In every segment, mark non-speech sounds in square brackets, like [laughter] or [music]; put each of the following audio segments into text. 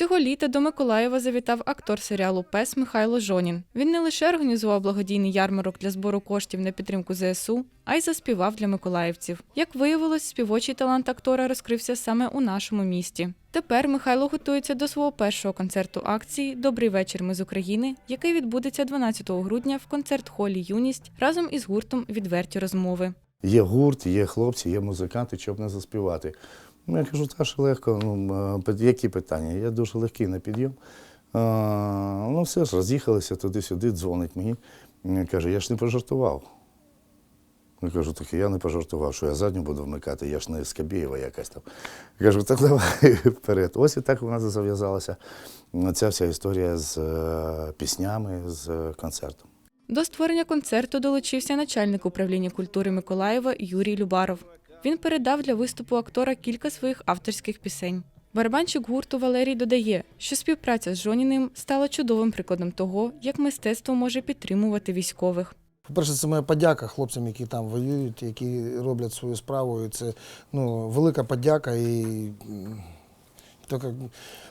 Цього літа до Миколаєва завітав актор серіалу Пес Михайло Жонін. Він не лише організував благодійний ярмарок для збору коштів на підтримку ЗСУ, а й заспівав для миколаївців. Як виявилось, співочий талант актора розкрився саме у нашому місті. Тепер Михайло готується до свого першого концерту акції Добрий вечір. Ми з України, який відбудеться 12 грудня в концерт-холі Юність разом із гуртом Відверті розмови. Є гурт, є хлопці, є музиканти, щоб не заспівати. Ну, я кажу, та що легко, ну, які питання? Я дуже легкий на підйом. А, ну, все ж, роз'їхалися туди-сюди, дзвонить мені. Каже, я ж не пожартував. Я кажу, так я не пожартував, що я задню буду вмикати, я ж не Скабєєва якась там. Я кажу, так давай [laughs] вперед. Ось і так вона зав'язалася. Ця вся історія з е, піснями, з е, концертом. До створення концерту долучився начальник управління культури Миколаєва Юрій Любаров. Він передав для виступу актора кілька своїх авторських пісень. Барабанщик гурту Валерій додає, що співпраця з Жоніним стала чудовим прикладом того, як мистецтво може підтримувати військових. По-перше, це моя подяка хлопцям, які там воюють, які роблять свою справу. І це ну, велика подяка. І м, тільки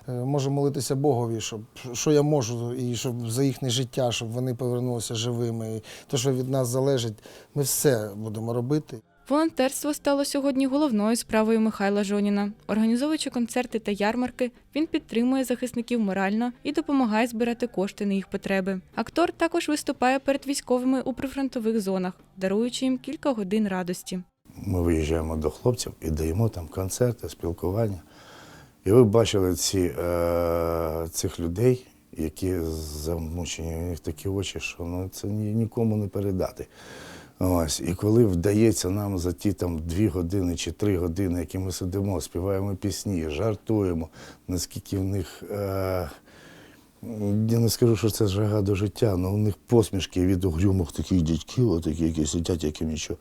е, можу молитися Богові, щоб що я можу, і щоб за їхнє життя, щоб вони повернулися живими. І те, що від нас залежить, ми все будемо робити. Волонтерство стало сьогодні головною справою Михайла Жоніна. Організовуючи концерти та ярмарки, він підтримує захисників морально і допомагає збирати кошти на їх потреби. Актор також виступає перед військовими у прифронтових зонах, даруючи їм кілька годин радості. Ми виїжджаємо до хлопців і даємо там концерти, спілкування. І ви бачили ці, е, цих людей, які замучені, у них такі очі, що ну, це ні, нікому не передати. Ось. І коли вдається нам за ті там дві години чи три години, які ми сидимо, співаємо пісні, жартуємо, наскільки в них. Е, я не скажу, що це жага до життя, але у них посмішки від угрюмих таких дядьків, отакі, які сидять, як і нічого.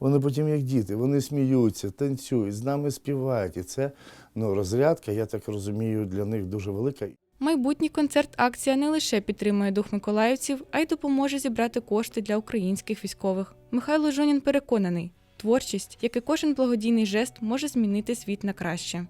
Вони потім як діти, вони сміються, танцюють, з нами співають. І це ну, розрядка, я так розумію, для них дуже велика. Майбутній концерт-акція не лише підтримує дух миколаївців, а й допоможе зібрати кошти для українських військових. Михайло Жонін переконаний, творчість, як і кожен благодійний жест, може змінити світ на краще.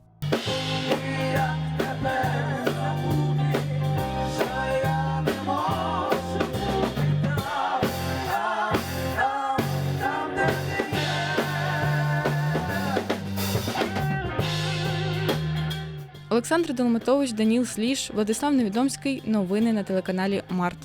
Олександр Долматович, Даніл Сліж, Владислав Невідомський. Новини на телеканалі Март.